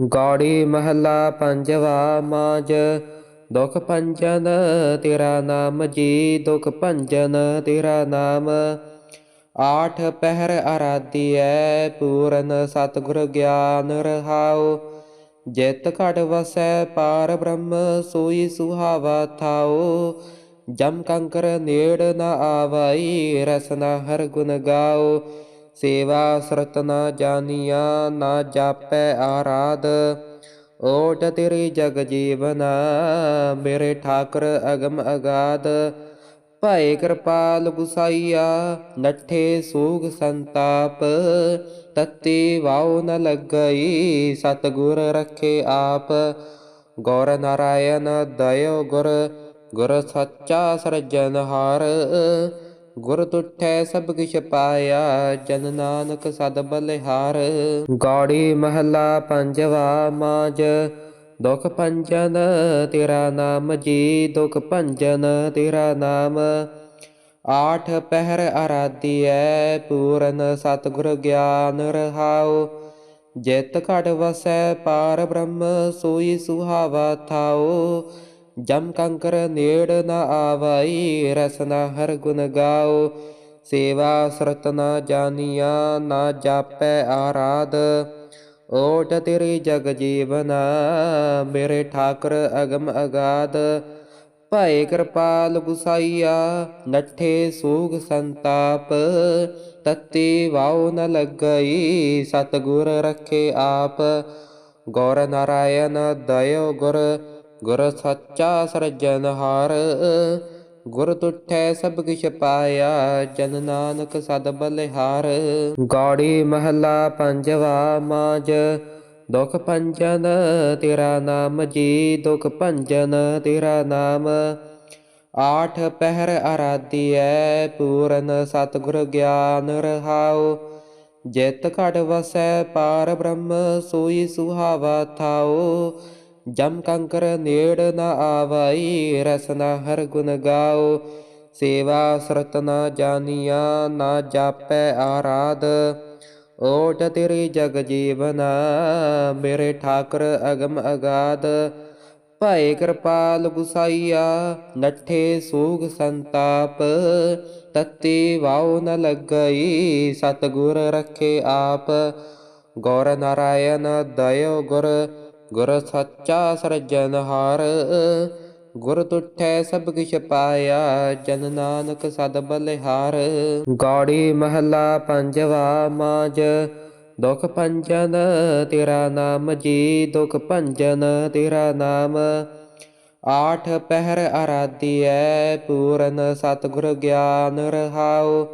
ਗੌੜੀ ਮਹੱਲਾ ਪੰਜਵਾ ਮਾਜ ਦੁਖ ਭੰਜਨ ਤੇਰਾ ਨਾਮ ਜੀ, ਦੁਖ ਭੰਜਨ ਤੇਰਾ ਨਾਮ। ਆਠ ਪਹਿਰ ਆਰਾਧੀਐ, ਪੂਰਨ ਸਤਿਗੁਰ ਗਿਆਨ ਰਹਾਉ। ਜਿਤ ਘਟ ਵਸੈ, ਪਾਰ ਬ੍ਰਹਮ ਸੋਈ ਸੁਹਾਵਾ ਥਾਉ। ਜਮ ਕੰਕਰ ਨੇੜ ਨ ਆਵਈ ਰਸਨਾ ਹਰ ਗੁਣ ਗਾਉ। ਸੇਵਾ ਸਰਤ ਨਾ ਜਾਨੀਆ ਨਾ ਜਾਪੈ ਆਰਾਧ। ਓਟ ਤੇਰੀ ਜਗ ਜੀਵਨਾ, ਮੇਰੇ ਠਾਕਰ ਅਗਮ ਅਗਾਧ। ਭਾਏ ਕਿਰਪਾਲ ਗੁਸਾਈਆ, ਨੱਠੇ ਸੂਗ ਸੰਤਾਪ। ਤਤੀ ਵਾਉ ਨ ਲੱਗਈ, ਸਤਗੁਰ ਰੱਖੇ ਆਪ। ਗੌਰ ਨਾਰਾਇਣ, ਦਇਓ ਗੁਰ ਗੁਰ ਸੱਚਾ ਸਰਜਨਹਾਰ ਗੁਰ ਤੁਠੈ ਸਭ ਕਿਛ ਪਾਇਆ, ਜਨ ਨਾਨਕ ਸਦ ਬਲਿਹਾਰ। ਗਾੜੀ ਮਹੱਲਾ ਪੰਜਵਾ ਮਾਜ, ਦੁਖ ਭੰਜਨ ਤੇਰਾ ਨਾਮ ਜੀ, ਦੁਖ ਭੰਜਨ ਤੇਰਾ ਨਾਮ। ਆਠ ਪਹਿਰ ਆਰਾਧੀਐ, ਪੂਰਨ ਸਤਿਗੁਰ ਗਿਆਨ ਰਹਾਉ। ਜਿਤ ਘਟ ਵਸੈ, ਪਾਰ ਬ੍ਰਹਮ ਸੋਈ ਸੁਹਾਵਾ ਥਾਉ। ਜਮ ਕੰਕਰ ਨੇੜ ਨ ਆਵਾਈ, ਰਸਨਾ ਹਰ ਗੁਣ ਗਾਓ। ਸੇਵਾ ਸਰਤ ਨਾ ਜਾਨੀਆ, ਨਾ ਜਾਪੈ ਆਰਾਧ। ਓਟ ਤੇਰੀ ਜਗ ਜੀਵਨਾ, ਮੇਰੇ ਠਾਕਰ ਅਗਮ ਅਗਾਧ। ਭਾਏ ਕਿਰਪਾਲ ਗੁਸਾਈਆ, ਨੱਠੇ ਸੂਗ ਸੰਤਾਪ। ਤਤੀ ਵਾਉ ਨ ਲੱਗਈ, ਸਤਗੁਰ ਰਖੇ ਆਪ। ਗੌਰ ਨਾਰਾਇਣ, ਦਇਓ ਗੁਰ ਗੁਰ ਸੱਚਾ ਸਰਜਨਹਾਰ ਗੁਰ ਤੁਠੈ ਸਭ ਕਿਛ ਪਾਇਆ ਜਨ ਨਾਨਕ ਸਦ ਬਲਿਹਾਰ। ਗਾੜੀ ਮਹਲਾ ਪੰਜਵਾ ਮਾਜ ਦੁਖ ਭੰਜਨ ਤੇਰਾ ਨਾਮ ਜੀ, ਦੁਖ ਭੰਜਨ ਤੇਰਾ ਨਾਮ। ਆਠ ਪਹਿਰ ਆਰਾਧੀਐ, ਪੂਰਨ ਸਤਿਗੁਰ ਗਿਆਨ ਰਹਾਉ। ਜਿਤ ਘਟ ਵਸੈ, ਪਾਰ ਬ੍ਰਹਮ ਸੋਈ ਸੁਹਾਵਾ ਥਾਉ। ਜਮ ਕੰਕਰ ਨੇੜ ਨ ਆਵਈ, ਰਸਨਾ ਹਰ ਗੁਣ ਗਾਓ। ਸੇਵਾ ਸਰਤ ਨਾ ਜਾਨੀਆ, ਨਾ ਜਾਪੈ ਆਰਾਧ। ਓਟ ਤੇਰੀ ਜਗ ਜੀਵਨਾ, ਮੇਰੇ ਠਾਕਰ ਅਗਮ ਅਗਾਧ ਭਾਏ ਕਿਰਪਾਲ ਗੁਸਾਈਆ, ਨੱਠੇ ਸੂਗ ਸੰਤਾਪ। ਤਤੀ ਵਾਉ ਨ ਲੱਗਈ, ਸਤਗੁਰ ਰਖੇ ਆਪ। ਗੌਰ ਨਾਰਾਇਣ, ਦਇਓ ਗੁਰ ਗੁਰ ਸੱਚਾ ਸਰਜਨਹਾਰ ਗੁਰ ਤੁਠੈ ਸਭ ਕਿਛ ਪਾਇਆ, ਜਨ ਨਾਨਕ ਸਦ ਬਲਿਹਾਰ। ਗਾੜੀ ਮਹਲਾ ਪੰਜਵਾ ਮਾਜ ਦੁਖ ਭੰਜਨ ਤੇਰਾ ਨਾਮ ਜੀ, ਦੁਖ ਭੰਜਨ ਤੇਰਾ ਨਾਮ। ਆਠ ਪਹਿਰ ਆਰਾਧੀਐ, ਪੂਰਨ ਸਤਿਗੁਰ ਗਿਆਨ ਰਹਾਉ।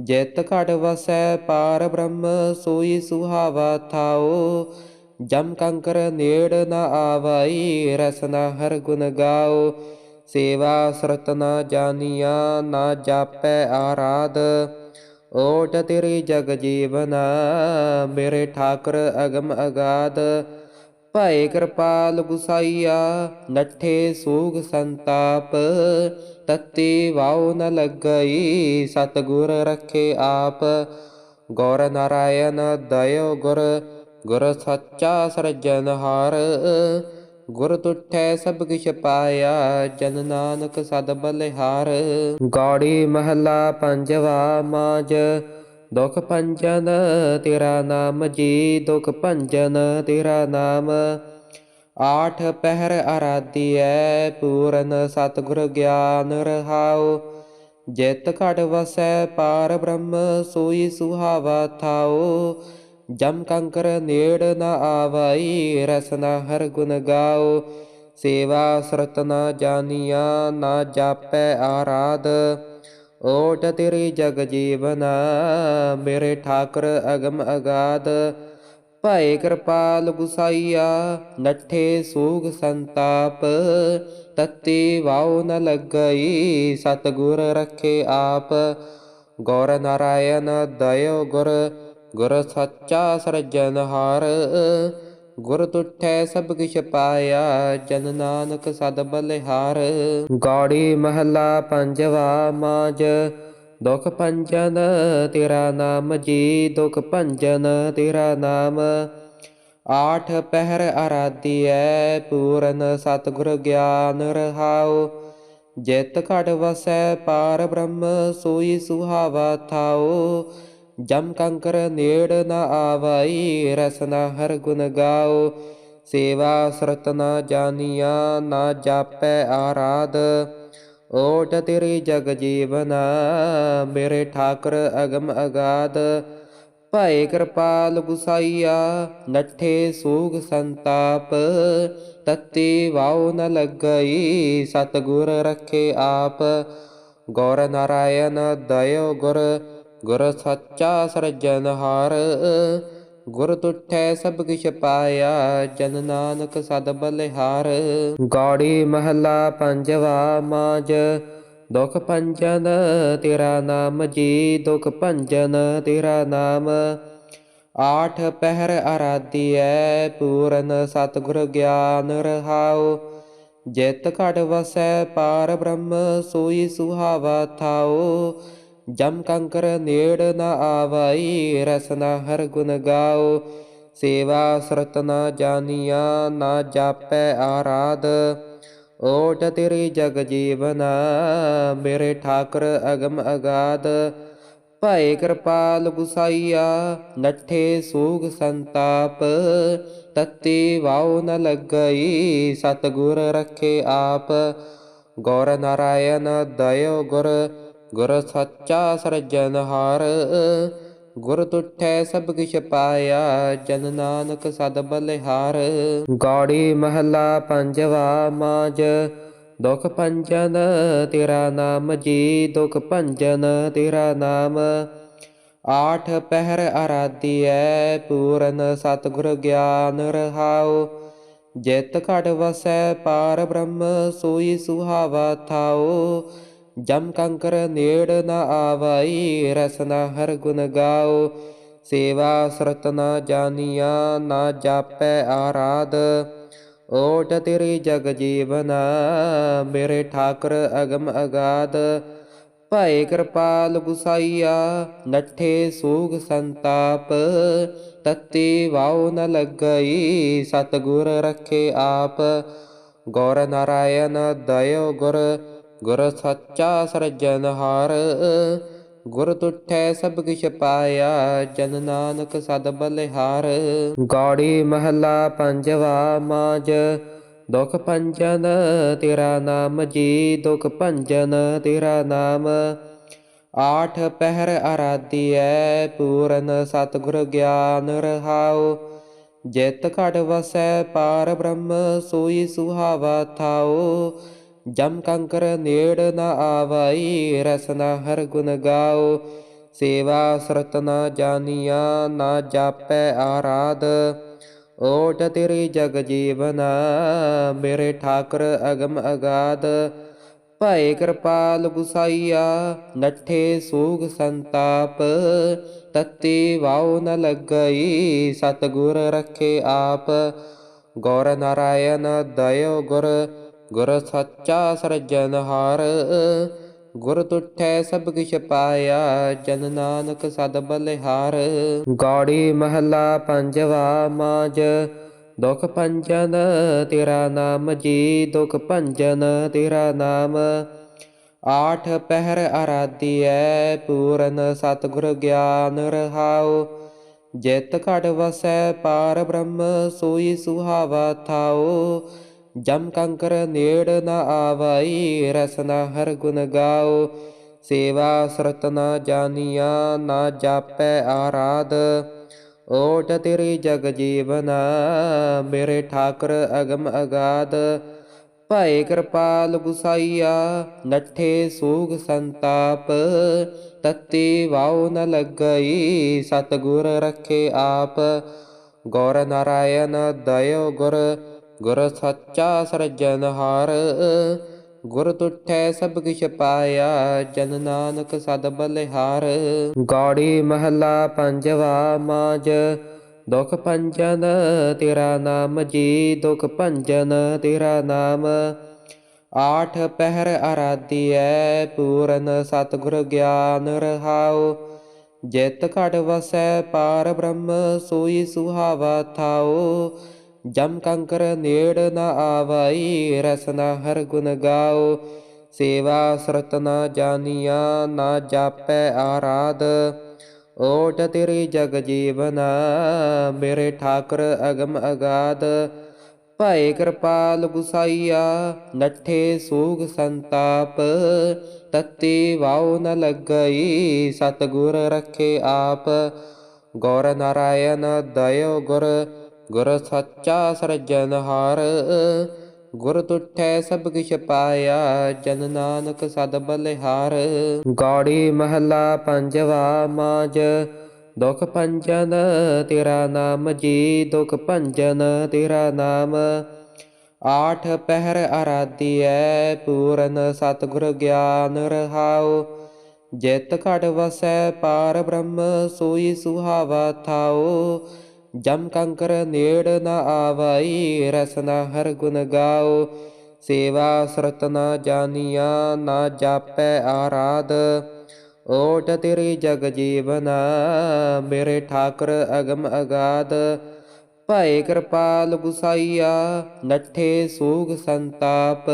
ਜਿਤ ਘਟ ਵਸੈ, ਪਾਰ ਬ੍ਰਹਮ ਸੋਈ ਸੁਹਾਵਾ ਥਾਉ। ਜਮ ਕੰਕਰ ਨੇੜ ਨ ਆਵਾਈ ਰਸਨਾ ਹਰ ਗੁਣ ਗਾਓ। ਸੇਵਾ ਸਰਤ ਨਾ ਜਾਨੀਆ, ਨਾ ਜਾਪੈ ਆਰਾਧ। ਓਟ ਤੇਰੀ ਜਗ ਜੀਵਨਾ, ਮੇਰੇ ਠਾਕਰ ਅਗਮ ਅਗਾਧ ਭਾਏ ਕਿਰਪਾਲ ਗੁਸਾਈਆ, ਨੱਠੇ ਸੂਗ ਸੰਤਾਪ। ਤਤੀ ਵਾਉ ਨ ਲੱਗਈ, ਸਤਗੁਰ ਰਖੇ ਆਪ। ਗੌਰ ਨਾਰਾਇਣ, ਦਇਓ ਗੁਰ ਗੁਰ ਸੱਚਾ ਸਰਜਨਹਾਰ ਗੁਰ ਤੁਠੈ ਸਭ ਕਿਛ ਪਾਇਆ, ਜਨ ਨਾਨਕ ਸਦ ਬਲਿਹਾਰ। ਗਾੜੀ ਮਹਲਾ ਪੰਜਵਾ ਮਾਜ ਦੁਖ ਭੰਜਨ ਤੇਰਾ ਨਾਮ ਜੀ, ਦੁਖ ਭੰਜਨ ਤੇਰਾ ਨਾਮ। ਆਠ ਪਹਿਰ ਆਰਾਧੀਐ, ਪੂਰਨ ਸਤਿਗੁਰ ਗਿਆਨ ਰਹਾਉ। ਜਿਤ ਘਟ ਵਸੈ, ਪਾਰ ਬ੍ਰਹਮ ਸੋਈ ਸੁਹਾਵਾ ਥਾਉ। ਜਮ ਕੰਕਰ ਨੇੜ ਨ ਆਵਾਈ ਰਸਨਾ ਹਰ ਗੁਣ ਗਾਓ। ਸੇਵਾ ਸਰਤ ਨਾ ਜਾਨੀਆ, ਨਾ ਜਾਪੈ ਆਰਾਧ। ਓਟ ਤੇਰੀ ਜਗ ਜੀਵਨਾ, ਮੇਰੇ ਠਾਕਰ ਅਗਮ ਅਗਾਧ। ਭਾਏ ਕਿਰਪਾਲ ਗੁਸਾਈਆ, ਨੱਠੇ ਸੂਗ ਸੰਤਾਪ। ਤਤੀ ਵਾਉ ਨ ਲੱਗਈ, ਸਤਗੁਰ ਰਖੇ ਆਪ। ਗੌਰ ਨਾਰਾਇਣ, ਦਇਓ ਗੁਰ ਗੁਰ ਸੱਚਾ ਸਰਜਨਹਾਰ ਗੁਰ ਤੁਠੈ ਸਭ ਕਿਛ ਪਾਇਆ ਜਨ ਨਾਨਕ ਸਦ ਬਲਿਹਾਰ। ਗਾੜੀ ਮਹਲਾ ਪੰਜਵਾ ਮਾਜ ਦੁਖ ਭੰਜਨ ਤੇਰਾ ਨਾਮ ਜੀ, ਦੁਖ ਭੰਜਨ ਤੇਰਾ ਨਾਮ। ਆਠ ਪਹਿਰ ਆਰਾਧੀਐ, ਪੂਰਨ ਸਤਿਗੁਰ ਗਿਆਨ ਰਹਾਉ। ਜਿਤ ਘਟ ਵਸੈ ਪਾਰ ਬ੍ਰਹਮ, ਸੋਈ ਸੁਹਾਵਾ ਥਾਉ। ਜਮ ਕੰਕਰ ਨੇੜ ਨ ਆਵਾਈ, ਰਸਨਾ ਹਰ ਗੁਣ ਗਾਓ। ਸੇਵਾ ਸਰਤ ਨ ਜਾਨੀਆ, ਨਾ ਜਾਪੈ ਆਰਾਧ। ਓਟ ਤੇਰੀ ਜਗ ਜੀਵਨਾ, ਮੇਰੇ ਠਾਕਰ ਅਗਮ ਅਗਾਧ। ਭਾਏ ਕਿਰਪਾਲ ਗੁਸਾਈਆ, ਨੱਠੇ ਸੂਗ ਸੰਤਾਪ। ਤਤੀ ਵਾਉ ਨ ਲੱਗਈ, ਸਤਗੁਰ ਰੱਖੇ ਆਪ। ਗੌਰ ਨਾਰਾਇਣ, ਦਇਓ ਗੁਰ ਗੁਰ ਸੱਚਾ ਸਰਜਨਹਾਰ ਗੁਰ ਤੁਠੈ ਸਭ ਕਿਛ ਪਾਇਆ, ਜਨ ਨਾਨਕ ਸਦ ਬਲਿਹਾਰ। ਗਾੜੀ ਮਹੱਲਾ ਪੰਜਵਾ ਮਾਜ ਦੁਖ ਭੰਜਨ ਤੇਰਾ ਨਾਮ ਜੀ, ਦੁਖ ਭੰਜਨ ਤੇਰਾ ਨਾਮ। ਆਠ ਪਹਿਰ ਆਰਾਧੀਐ, ਪੂਰਨ ਸਤਿਗੁਰ ਗਿਆਨ ਰਹਾਉ। ਜਿਤ ਘਟ ਵਸੈ ਪਾਰ ਬ੍ਰਹਮ, ਸੋਈ ਸੁਹਾਵਾ ਥਾਉ। ਜਮ ਕੰਕਰ ਨੇੜ ਨ ਆਵਾਈ ਰਸਨਾ ਹਰ ਗੁਣ ਗਾਓ। ਸੇਵਾ ਸਰਤ ਨ ਜਾਨੀਆ, ਨਾ ਜਾਪੈ ਆਰਾਧ। ਓਟ ਤੇਰੀ ਜਗ ਜੀਵਨਾ, ਮੇਰੇ ਠਾਕਰ ਅਗਮ ਅਗਾਧ। ਭਾਏ ਕਿਰਪਾਲ ਗੁਸਾਈਆ, ਨੱਠੇ ਸੂਗ ਸੰਤਾਪ। ਤਤੀ ਵਾਉ ਨ ਲੱਗਈ, ਸਤਗੁਰ ਰਖੇ ਆਪ। ਗੌਰ ਨਾਰਾਇਣ, ਦਇਓ ਗੁਰ ਗੁਰ ਸੱਚਾ ਸਰਜਨਹਾਰ ਗੁਰ ਤੁਠੈ ਸਭ ਕਿਛ ਪਾਇਆ, ਜਨ ਨਾਨਕ ਸਦ ਬਲਿਹਾਰ। ਗਾੜੀ ਮਹਲਾ ਪੰਜਵਾ ਮਾਜ ਦੁਖ ਭੰਜਨ ਤੇਰਾ ਨਾਮ ਜੀ, ਦੁਖ ਭੰਜਨ ਤੇਰਾ ਨਾਮ। ਆਠ ਪਹਿਰ ਆਰਾਧੀਐ, ਪੂਰਨ ਸਤਿਗੁਰ ਗਿਆਨ ਰਹਾਉ। ਜਿਤ ਘਟ ਵਸੈ ਪਾਰ ਬ੍ਰਹਮ, ਸੋਈ ਸੁਹਾਵਾ ਥਾਉ। ਜਮ ਕੰਕਰ ਨੇੜ ਨ ਆਵਾਈ ਰਸਨਾ ਹਰ ਗੁਣ ਗਾਓ। ਸੇਵਾ ਸਰਤ ਨ ਜਾਨੀਆ, ਨਾ ਜਾਪੈ ਆਰਾਧ। ਓਟ ਤੇਰੀ ਜਗ ਜੀਵਨਾ, ਮੇਰੇ ਠਾਕਰ ਅਗਮ ਅਗਾਧ। ਭਾਏ ਕਿਰਪਾਲ ਗੁਸਾਈਆ, ਨੱਠੇ ਸੂਗ ਸੰਤਾਪ। ਤਤੀ ਵਾਉ ਨ ਲੱਗਈ, ਸਤਗੁਰ ਰਖੇ ਆਪ। ਗੌਰ ਨਾਰਾਇਣ, ਦਇਓ ਗੁਰ ਗੁਰ ਸੱਚਾ ਸਰਜਨਹਾਰ ਗੁਰ ਤੁਠੈ ਸਭ ਕਿਛ ਪਾਇਆ, ਜਨ ਨਾਨਕ ਸਦ ਬਲਿਹਾਰ। ਗਾੜੀ ਮਹਲਾ ਪੰਜਵਾ ਮਾਜ ਦੁਖ ਭੰਜਨ ਤੇਰਾ ਨਾਮ ਜੀ, ਦੁਖ ਭੰਜਨ ਤੇਰਾ ਨਾਮ। ਆਠ ਪਹਿਰ ਆਰਾਧੀਐ, ਪੂਰਨ ਸਤਿਗੁਰ ਗਿਆਨ ਰਹਾਉ। ਜਿਤ ਘਟ ਵਸੈ ਪਾਰ ਬ੍ਰਹਮ, ਸੋਈ ਸੁਹਾਵਾ ਥਾਉ। ਜਮ ਕੰਕਰ ਨੇੜ ਨ ਆਵਾਈ ਰਸਨਾ ਹਰ ਗੁਣ ਗਾਓ। ਸੇਵਾ ਸਰਤ ਨ ਜਾਨੀਆ, ਨਾ ਜਾਪੈ ਆਰਾਧ। ਓਟ ਤੇਰੀ ਜਗ ਜੀਵਨਾ, ਮੇਰੇ ਠਾਕਰ ਅਗਮ ਅਗਾਧ। ਭਾਏ ਕਿਰਪਾਲ ਗੁਸਾਈਆ, ਨੱਠੇ ਸੂਗ ਸੰਤਾਪ। ਤਤੀ ਵਾਉ ਨ ਲੱਗਈ, ਸਤਗੁਰ ਰਖੇ ਆਪ। ਗੌਰ ਨਾਰਾਇਣ, ਦਇਓ ਗੁਰ ਗੁਰ ਸੱਚਾ ਸਰਜਨਹਾਰ ਗੁਰ ਤੁਠੈ ਸਭ ਕਿਛ ਪਾਇਆ, ਜਨ ਨਾਨਕ ਸਦ ਬਲਿਹਾਰ। ਗਾੜੀ ਮਹਲਾ ਪੰਜਵਾ ਮਾਜ ਦੁਖ ਭੰਜਨ ਤੇਰਾ ਨਾਮ ਜੀ, ਦੁਖ ਭੰਜਨ ਤੇਰਾ ਨਾਮ। ਆਠ ਪਹਿਰ ਆਰਾਧੀਐ, ਪੂਰਨ ਸਤਿਗੁਰ ਗਿਆਨ ਰਹਾਉ। ਜਿਤ ਘਟ ਵਸੈ, ਪਾਰ ਬ੍ਰਹਮ ਸੋਈ ਸੁਹਾਵਾ ਥਾਉ। ਜਮ ਕੰਕਰ ਨੇੜ ਨ ਆਵਾਈ ਰਸਨਾ ਹਰ ਗੁਣ ਗਾਓ। ਸੇਵਾ ਸਰਤ ਨ ਜਾਨੀਆ, ਨਾ ਜਾਪੈ ਆਰਾਧ। ਓਟ ਤੇਰੀ ਜਗ ਜੀਵਨਾ, ਮੇਰੇ ਠਾਕਰ ਅਗਮ ਅਗਾਧ। ਭਾਏ ਕਿਰਪਾਲ ਗੁਸਾਈਆ, ਨੱਠੇ ਸੂਗ ਸੰਤਾਪ। ਤਤੀ ਵਾਉ ਨ ਲੱਗਈ, ਸਤਗੁਰ ਰਖੇ ਆਪ। ਗੌਰ ਨਾਰਾਇਣ, ਦਇਓ ਗੁਰ ਗੁਰ ਸੱਚਾ ਸਰਜਨਹਾਰ ਗੁਰ ਤੁਠੈ ਸਭ ਕਿਛ ਪਾਇਆ, ਜਨ ਨਾਨਕ ਸਦ ਬਲਿਹਾਰ। ਗਾੜੀ ਮਹਲਾ ਪੰਜਵਾ ਮਾਜ ਦੁਖ ਭੰਜਨ ਤੇਰਾ ਨਾਮ ਜੀ, ਦੁਖ ਭੰਜਨ ਤੇਰਾ ਨਾਮ। ਆਠ ਪਹਿਰ ਆਰਾਧੀਐ, ਪੂਰਨ ਸਤਿਗੁਰ ਗਿਆਨ ਰਹਾਉ। ਜਿਤ ਘਟ ਵਸੈ, ਪਾਰ ਬ੍ਰਹਮ ਸੋਈ ਸੁਹਾਵਾ ਥਾਓ ਜਮ ਕੰਕਰ ਨੇੜ ਨ ਆਵਾਈ ਰਸਨਾ ਹਰ ਗੁਣ ਗਾਓ। ਸੇਵਾ ਸਰਤ ਨਾ ਜਾਨੀਆ, ਨਾ ਜਾਪੈ ਆਰਾਧ। ਓਟ ਤੇਰੀ ਜਗ ਜੀਵਨਾ, ਮੇਰੇ ਠਾਕਰ ਅਗਮ ਅਗਾਧ। ਭਏ ਕਿਰਪਾਲ ਗੁਸਾਈਆ, ਨੱਠੇ ਸੂਗ ਸੰਤਾਪ। ਤਤੀ ਵਾਉ ਨ ਲੱਗਈ, ਸਤਗੁਰ ਰਖੇ ਆਪ। ਗੌਰ ਨਾਰਾਇਣ, ਦਇਓ ਗੁਰ ਗੁਰ ਸੱਚਾ ਸਰਜਨਹਾਰ ਗੁਰ ਤੁਠੈ ਸਭ ਕਿਛ ਪਾਇਆ, ਜਨ ਨਾਨਕ ਸਦ ਬਲਿਹਾਰ। ਗਾੜੀ ਮਹਲਾ ਪੰਜਵਾ ਮਾਜ ਦੁਖ ਭੰਜਨ ਤੇਰਾ ਨਾਮ ਜੀ, ਦੁਖ ਭੰਜਨ ਤੇਰਾ ਨਾਮ। ਆਠ ਪਹਿਰ ਆਰਾਧੀਐ, ਪੂਰਨ ਸਤਿਗੁਰ ਗਿਆਨ ਰਹਾਉ। ਜਿਤ ਘਟ ਵਸੈ, ਪਾਰ ਬ੍ਰਹਮ ਸੋਈ ਸੁਹਾਵਾ ਥਾਉ। ਜਮ ਕੰਕਰ ਨੇੜ ਨ ਆਵਾਈ, ਰਸਨਾ ਹਰ ਗੁਣ ਗਾਓ। ਸੇਵਾ ਸਰਤ ਨਾ ਜਾਨੀਆ, ਨਾ ਜਾਪੈ ਆਰਾਧ। ਓਟ ਤੇਰੀ ਜਗ ਜੀਵਨਾ, ਮੇਰੇ ਠਾਕਰ ਅਗਮ ਅਗਾਧ। ਭਏ ਕਿਰਪਾਲ ਗੁਸਾਈਆ, ਨੱਠੇ ਸੂਗ ਸੰਤਾਪ।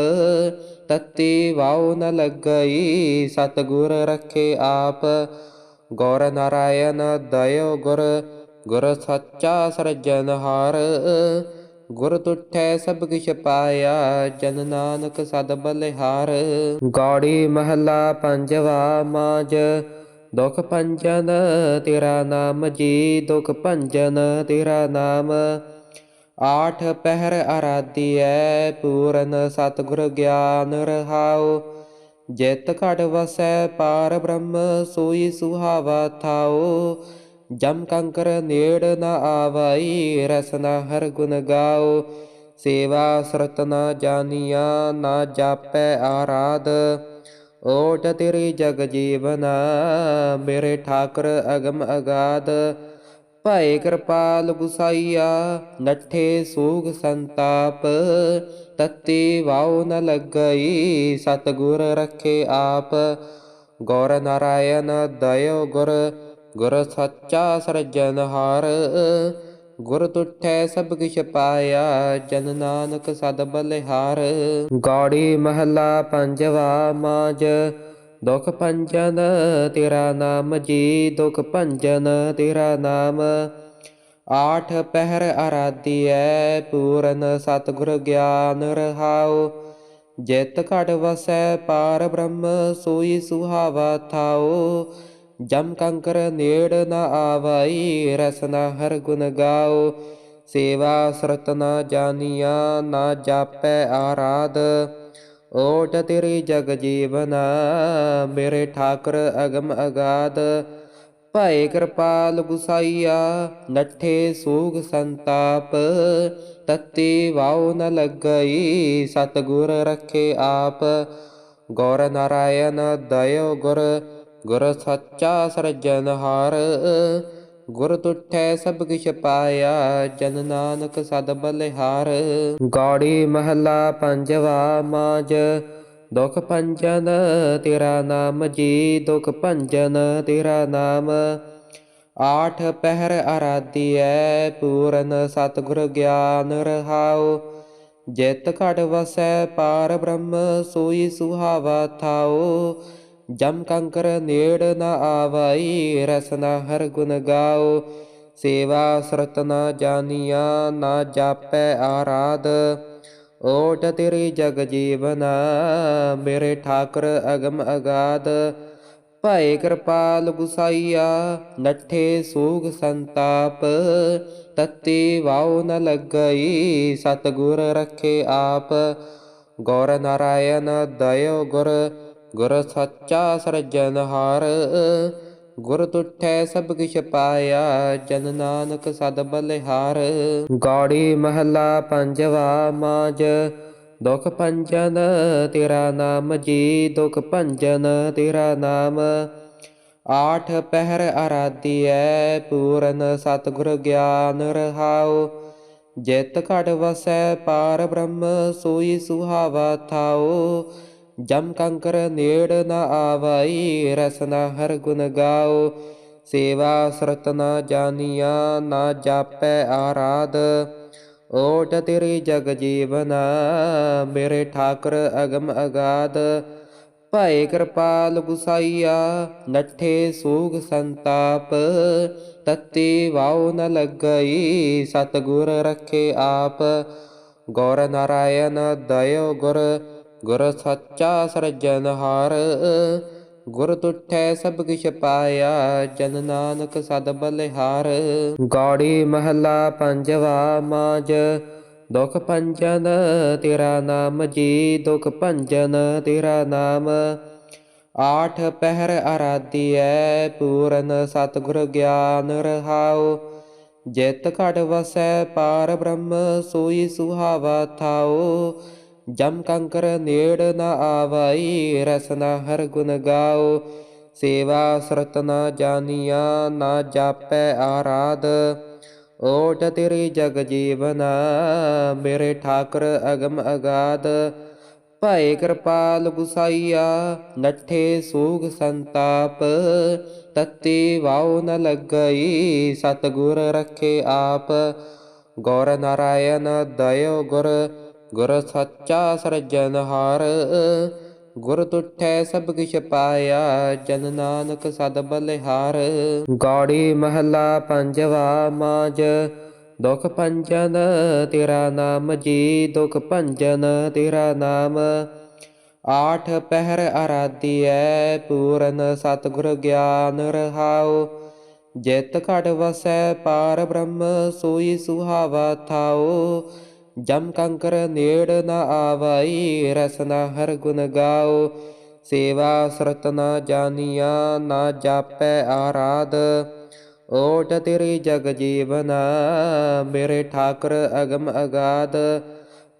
ਤਤੀ ਵਾਉ ਨ ਲੱਗਈ, ਸਤਗੁਰ ਰਖੇ ਆਪ। ਗੌਰ ਨਾਰਾਇਣ, ਦਇਓ ਗੁਰ ਗੁਰ ਸੱਚਾ ਸਰਜਨਹਾਰ ਗੁਰ ਤੁਠੈ ਸਭ ਕਿਛ ਪਾਇਆ, ਜਨ ਨਾਨਕ ਸਦ ਬਲਿਹਾਰ। ਗਾੜੀ ਮਹਲਾ ਪੰਜਵਾ ਮਾਜ ਦੁਖ ਭੰਜਨ ਤੇਰਾ ਨਾਮ ਜੀ, ਦੁਖ ਭੰਜਨ ਤੇਰਾ ਨਾਮ। ਆਠ ਪਹਿਰ ਆਰਾਧੀਐ, ਪੂਰਨ ਸਤਿਗੁਰ ਗਿਆਨ ਰਹਾਉ। ਜਿਤ ਘਟ ਵਸੈ, ਪਾਰ ਬ੍ਰਹਮ ਸੋਈ ਸੁਹਾਵਾ ਥਾਉ। ਜਮ ਕੰਕਰ ਨੇੜ ਨ ਆਵਾਈ, ਰਸਨਾ ਹਰ ਗੁਣ ਗਾਓ। ਸੇਵਾ ਸਰਤ ਨਾ ਜਾਨੀਆ, ਨਾ ਜਾਪੈ ਆਰਾਧ। ਓਟ ਤੇਰੀ ਜਗ ਜੀਵਨਾ, ਮੇਰੇ ਠਾਕਰ ਅਗਮ ਅਗਾਧ। ਭਏ ਕਿਰਪਾਲ ਗੁਸਾਈਆ, ਨੱਠੇ ਸੂਗ ਸੰਤਾਪ। ਤਤੀ ਵਾਉ ਨ ਲੱਗਈ, ਸਤਗੁਰ ਰਖੇ ਆਪ। ਗੌਰ ਨਾਰਾਇਣ, ਦਇਓ ਗੁਰ ਗੁਰ ਸੱਚਾ ਸਰਜਨਹਾਰ ਗੁਰ ਤੁਠੈ ਸਭ ਕਿਛ ਪਾਇਆ, ਜਨ ਨਾਨਕ ਸਦ ਬਲਿਹਾਰ। ਗਾੜੀ ਮਹਲਾ ਪੰਜਵਾ ਮਾਜ ਦੁਖ ਭੰਜਨ ਤੇਰਾ ਨਾਮ ਜੀ, ਦੁਖ ਭੰਜਨ ਤੇਰਾ ਨਾਮ। ਆਠ ਪਹਿਰ ਆਰਾਧੀਐ, ਪੂਰਨ ਸਤਿਗੁਰ ਗਿਆਨ ਰਹਾਉ। ਜਿਤ ਘਟ ਵਸੈ ਪਾਰ ਬ੍ਰਹਮ, ਸੋਈ ਸੁਹਾਵਾ ਥਾਉ। ਜਮ ਕੰਕਰ ਨੇੜ ਨ ਆਵਾਈ, ਰਸਨਾ ਹਰ ਗੁਣ ਗਾਓ। ਸੇਵਾ ਸਰਤ ਨਾ ਜਾਨੀਆ, ਨਾ ਜਾਪੈ ਆਰਾਧ। ਓਟ ਤੇਰੀ ਜਗ ਜੀਵਨਾ, ਮੇਰੇ ਠਾਕਰ ਅਗਮ ਅਗਾਧ। ਭਏ ਕਿਰਪਾਲ ਗੁਸਾਈਆ, ਨੱਠੇ ਸੂਗ ਸੰਤਾਪ। ਤਤੀ ਵਾਉ ਨ ਲੱਗਈ, ਸਤਗੁਰ ਰਖੇ ਆਪ। ਗੌਰ ਨਾਰਾਇਣ, ਦਇਓ ਗੁਰ ਗੁਰ ਸੱਚਾ ਸਰਜਨਹਾਰ ਗੁਰ ਤੁਠੈ ਸਭ ਕਿਛ ਪਾਇਆ, ਜਨ ਨਾਨਕ ਸਦ ਬਲਿਹਾਰ। ਗਾੜੀ ਮਹਲਾ ਪੰਜਵਾ ਮਾਜ ਦੁਖ ਭੰਜਨ ਤੇਰਾ ਨਾਮ ਜੀ, ਦੁਖ ਭੰਜਨ ਤੇਰਾ ਨਾਮ। ਆਠ ਪਹਿਰ ਆਰਾਧੀਐ, ਪੂਰਨ ਸਤਿਗੁਰ ਗਿਆਨ ਰਹਾਉ। ਜਿਤ ਘਟ ਵਸੈ, ਪਾਰ ਬ੍ਰਹਮ ਸੋਈ ਸੁਹਾਵਾ ਥਾਉ। ਜਮ ਕੰਕਰ ਨੇੜ ਨ ਆਵਾਈ, ਰਸਨਾ ਹਰ ਗੁਣ ਗਾਓ। ਸੇਵਾ ਸਰਤ ਨਾ ਜਾਨੀਆ, ਨਾ ਜਾਪੈ ਆਰਾਧ। ਓਟ ਤੇਰੀ ਜਗ ਜੀਵਨਾ, ਮੇਰੇ ਠਾਕਰ ਅਗਮ ਅਗਾਧ। ਭਏ ਕਿਰਪਾਲ ਗੁਸਾਈਆ, ਨੱਠੇ ਸੂਗ ਸੰਤਾਪ। ਤਤੀ ਵਾਉ ਨ ਲੱਗਈ, ਸਤਗੁਰ ਰਖੇ ਆਪ। ਗੌਰ ਨਾਰਾਇਣ, ਦਇਓ ਗੁਰ ਗੁਰ ਸੱਚਾ ਸਰਜਨਹਾਰ ਗੁਰ ਤੁਠੈ ਸਭ ਕਿਛ ਪਾਇਆ, ਜਨ ਨਾਨਕ ਸਦ ਬਲਿਹਾਰ। ਗਾੜੀ ਮਹਲਾ ਪੰਜਵਾ ਮਾਜ ਦੁਖ ਭੰਜਨ ਤੇਰਾ ਨਾਮ ਜੀ, ਦੁਖ ਭੰਜਨ ਤੇਰਾ ਨਾਮ। ਆਠ ਪਹਿਰ ਆਰਾਧੀਐ, ਪੂਰਨ ਸਤਿਗੁਰ ਗਿਆਨ ਰਹਾਉ। ਜਿਤ ਘਟ ਵਸੈ, ਪਾਰ ਬ੍ਰਹਮ ਸੋਈ ਸੁਹਾਵਾ ਥਾਉ। ਜਮ ਕੰਕਰ ਨੇੜ ਨ ਆਵਈ, ਰਸਨਾ ਹਰ ਗੁਣ ਗਾਓ। ਸੇਵਾ ਸ਼ਰਤ ਨਾ ਜਾਣੀਆ ਨਾ ਜਾਪੈ ਆਰਾਧ। ਓਟ ਤੇਰੀ ਜਗ ਜੀਵਨਾ, ਮੇਰੇ ਠਾਕਰ ਅਗਮ ਅਗਾਧ ਭਾਏ ਕਿਰਪਾਲ ਗੁਸਾਈਆ, ਨੱਠੇ ਸੂਗ ਸੰਤਾਪ। ਤਤੀ ਵਾਉ ਨ ਲੱਗਈ, ਸਤਗੁਰ ਰੱਖੇ ਆਪ। ਗੌਰ ਨਾਰਾਇਣ, ਦਇਓ ਗੁਰ ਗੁਰ ਸੱਚਾ ਸਰਜਨਹਾਰ ਗੁਰ ਤੁਠੈ ਸਭ ਕਿਛ ਪਾਇਆ ਜਨ ਨਾਨਕ ਸਦ ਬਲਿਹਾਰ। ਗੌੜੀ ਮਹਲਾ ਪੰਜਵਾ ਮਾਜ ਦੁਖ ਭੰਜਨ ਤੇਰਾ ਨਾਮ ਜੀ, ਦੁਖ ਭੰਜਨ ਤੇਰਾ ਨਾਮ। ਆਠ ਪਹਿਰ ਆਰਾਧੀਐ, ਪੂਰਨ ਸਤਿਗੁਰ ਗਿਆਨ ਰਹਾਉ। ਜਿਤ ਘਟ ਵਸੈ, ਪਾਰ ਬ੍ਰਹਮ ਸੋਈ ਸੁਹਾਵਾ ਥਾਉ। ਜਮ ਕੰਕਰ ਨੇੜ ਨ ਆਵਈ, ਰਸਨਾ ਹਰ ਗੁਣ ਗਾਓ। ਸੇਵਾ ਸ਼ਰਤ ਨਾ ਜਾਣੀਆ ਨਾ ਜਾਪੈ ਆਰਾਧ। ਓਟ ਤੇਰੀ ਜਗ ਜੀਵਨਾ, ਮੇਰੇ ਠਾਕਰ ਅਗਮ ਅਗਾਧ ਭਾਏ ਕਿਰਪਾਲ ਗੁਸਾਈਆ, ਨੱਠੇ ਸੂਗ ਸੰਤਾਪ। ਤਤੀ ਵਾਉ ਨ ਲੱਗਈ, ਸਤਗੁਰ ਰੱਖੇ ਆਪ। ਗੌਰ ਨਾਰਾਇਣ, ਦਇਓ ਗੁਰ ਗੁਰ ਸੱਚਾ ਸਰਜਨਹਾਰ ਗੁਰ ਤੁਠੈ ਸਭ ਕਿਛ ਪਾਇਆ, ਜਨ ਨਾਨਕ ਸਦ ਬਲਿਹਾਰ। ਗੌੜੀ ਮਹਲਾ ਪੰਜਵਾ ਮਾਜ ਦੁਖ ਭੰਜਨ ਤੇਰਾ ਨਾਮ ਜੀ, ਦੁਖ ਭੰਜਨ ਤੇਰਾ ਨਾਮ। ਆਠ ਪਹਿਰ ਆਰਾਧੀਐ, ਪੂਰਨ ਸਤਿਗੁਰ ਗਿਆਨ ਰਹਾਉ। ਜਿਤ ਘਟ ਵਸੈ, ਪਾਰ ਬ੍ਰਹਮ ਸੋਈ ਸੁਹਾਵਾ ਥਾਉ। ਜਮ ਕੰਕਰ ਨੇੜ ਨ ਆਵਾਈ ਰਸਨਾ ਹਰ ਗੁਣ ਗਾਓ। ਸੇਵਾ ਸ਼ਰਤ ਨਾ ਜਾਣੀਆ ਨਾ ਜਾਪੈ ਆਰਾਧ। ਓਟ ਤੇਰੀ ਜਗ ਜੀਵਨਾ, ਮੇਰੇ ਠਾਕਰ ਅਗਮ ਅਗਾਧ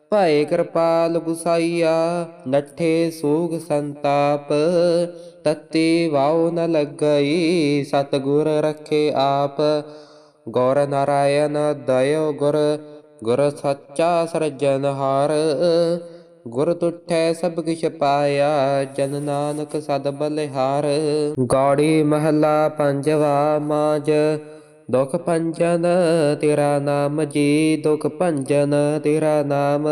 ਭਾਏ ਕਿਰਪਾਲ ਗੁਸਾਈਆ, ਨੱਠੇ ਸੂਗ ਸੰਤਾਪ। ਤਤੀ ਵਾਉ ਨ ਲੱਗਈ, ਸਤਗੁਰ ਰੱਖੇ ਆਪ। ਗੌਰ ਨਾਰਾਇਣ, ਦਇਓ ਗੁਰ ਗੁਰ ਸੱਚਾ ਸਰਜਨਹਾਰ ਗੁਰ ਤੁਠੈ ਸਭ ਕਿਛ ਪਾਇਆ, ਜਨ ਨਾਨਕ ਸਦ ਬਲਿਹਾਰ। ਗੌੜੀ ਮਹਲਾ ਪੰਜਵਾ ਮਾਜ ਦੁਖ ਭੰਜਨ ਤੇਰਾ ਨਾਮ ਜੀ, ਦੁਖ ਭੰਜਨ ਤੇਰਾ ਨਾਮ।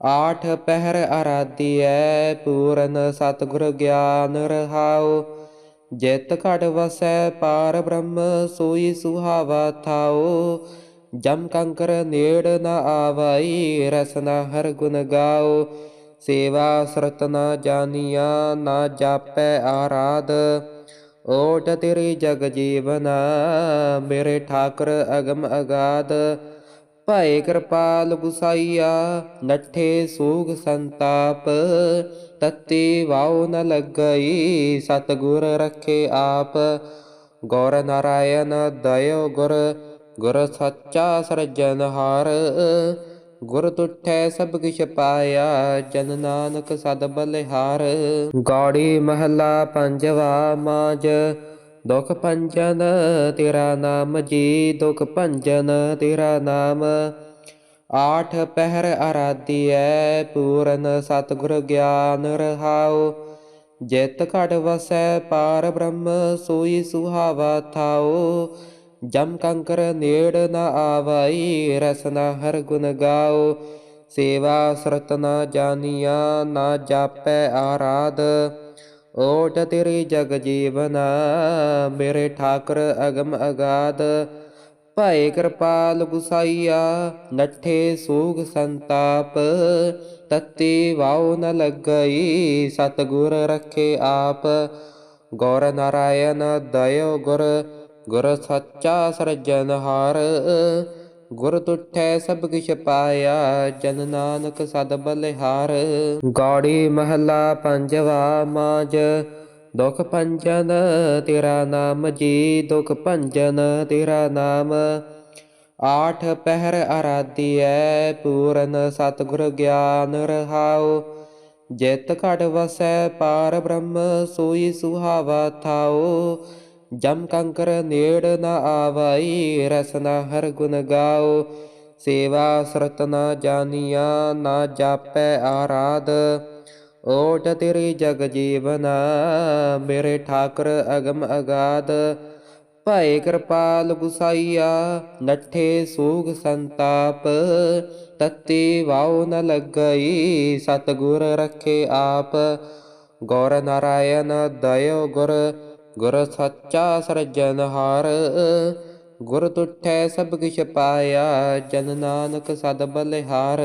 ਆਠ ਪਹਿਰ ਆਰਾਧੀਐ, ਪੂਰਨ ਸਤਿਗੁਰ ਗਿਆਨ ਰਹਾਉ। ਜਿਤ ਘਟ ਵਸੈ, ਪਾਰ ਬ੍ਰਹਮ ਸੋਈ ਸੁਹਾਵਾ ਥਾਉ। ਜਮ ਕੰਕਰ ਨੇੜ ਨ ਆਵਾਈ ਰਸਨਾ ਹਰ ਗੁਣ ਗਾਓ। ਸੇਵਾ ਸ਼ਰਤ ਨਾ ਜਾਣੀਆ ਨਾ ਜਾਪੈ ਆਰਾਧ। ਓਟ ਤੇਰੀ ਜਗ ਜੀਵਨਾ, ਮੇਰੇ ਠਾਕਰ ਅਗਮ ਅਗਾਧ। ਭਾਏ ਕਿਰਪਾਲ ਗੁਸਾਈਆ, ਨੱਠੇ ਸੂਗ ਸੰਤਾਪ। ਤਤੀ ਵਾਉ ਨ ਲੱਗਈ, ਸਤਗੁਰ ਰੱਖੇ ਆਪ। ਗੌਰ ਨਾਰਾਇਣ, ਦਇਓ ਗੁਰ ਗੁਰ ਸੱਚਾ ਸਰਜਨਹਾਰ ਗੁਰ ਤੁਠੈ ਸਭ ਕਿਛ ਪਾਇਆ ਜਨ ਨਾਨਕ ਸਦ ਬਲਿਹਾਰ। ਗਾੜੀ ਮਹਲਾ ਪੰਜਵਾ ਮਾਜ ਦੁਖ ਭੰਜਨ ਤੇਰਾ ਨਾਮ ਜੀ, ਦੁਖ ਭੰਜਨ ਤੇਰਾ ਨਾਮ। ਆਠ ਪਹਿਰ ਆਰਾਧੀਐ, ਪੂਰਨ ਸਤਿਗੁਰ ਗਿਆਨ ਰਹਾਉ। ਜਿਤ ਘਟ ਵਸੈ ਪਾਰ ਬ੍ਰਹਮ, ਸੋਈ ਸੁਹਾਵਾ ਥਾਉ। ਜਮ ਕੰਕਰ ਨੇੜ ਨ ਆਵਾਈ, ਰਸਨਾ ਹਰ ਗੁਣ ਗਾਓ। ਸੇਵਾ ਸ਼ਰਤ ਨਾ ਜਾਣੀਆ ਨਾ ਜਾਪੈ ਆਰਾਧ। ਓਟ ਤੇਰੀ ਜਗ ਜੀਵਨਾ, ਮੇਰੇ ਠਾਕਰ ਅਗਮ ਅਗਾਧ। ਭਾਏ ਕਿਰਪਾਲ ਗੁਸਾਈਆ, ਨੱਠੇ ਸੂਗ ਸੰਤਾਪ। ਤਤੀ ਵਾਉ ਨ ਲੱਗਈ, ਸਤਗੁਰ ਰੱਖੇ ਆਪ। ਗੌਰ ਨਾਰਾਇਣ, ਦਇਓ ਗੁਰ ਗੁਰ ਸੱਚਾ ਸਰਜਨਹਾਰ ਗੁਰ ਤੁਠੈ ਸਭ ਕਿਛ ਪਾਇਆ, ਜਨ ਨਾਨਕ ਸਦ ਬਲਿਹਾਰ। ਗਾੜੀ ਮਹੱਲਾ ਪੰਜਵਾ ਮਾਜ ਦੁਖ ਭੰਜਨ ਤੇਰਾ ਨਾਮ ਜੀ, ਦੁਖ ਭੰਜਨ ਤੇਰਾ ਨਾਮ। ਆਠ ਪਹਿਰ ਆਰਾਧੀਐ, ਪੂਰਨ ਸਤਿਗੁਰ ਗਿਆਨ ਰਹਾਉ। ਜਿਤ ਘਟ ਵਸੈ ਪਾਰ ਬ੍ਰਹਮ, ਸੋਈ ਸੁਹਾਵਾ ਥਾਉ। ਜਮ ਕੰਕਰ ਨੇੜ ਨ ਆਵਾਈ ਰਸਨਾ ਹਰ ਗੁਣ ਗਾਓ। ਸੇਵਾ ਸ਼ਰਤ ਨਾ ਜਾਣੀਆ ਨਾ ਜਾਪੈ ਆਰਾਧ। ਓਟ ਤੇਰੀ ਜਗ ਜੀਵਨਾ, ਮੇਰੇ ਠਾਕਰ ਅਗਮ ਅਗਾਧ। ਭਏ ਕਿਰਪਾਲ ਗੁਸਾਈਆ, ਨੱਠੇ ਸੂਖ ਸੰਤਾਪ। ਤਤੀ ਵਾਉ ਨ ਲੱਗਈ, ਸਤਿਗੁਰ ਰੱਖੇ ਆਪ। ਗੌਰ ਨਾਰਾਇਣ, ਦਇਓ ਗੁਰ ਗੁਰ ਸੱਚਾ ਸਰਜਨਹਾਰ ਗੁਰ ਤੁਠੈ ਸਭ ਕਿਛ ਪਾਇਆ ਜਨ ਨਾਨਕ ਸਦ ਬਲਿਹਾਰ।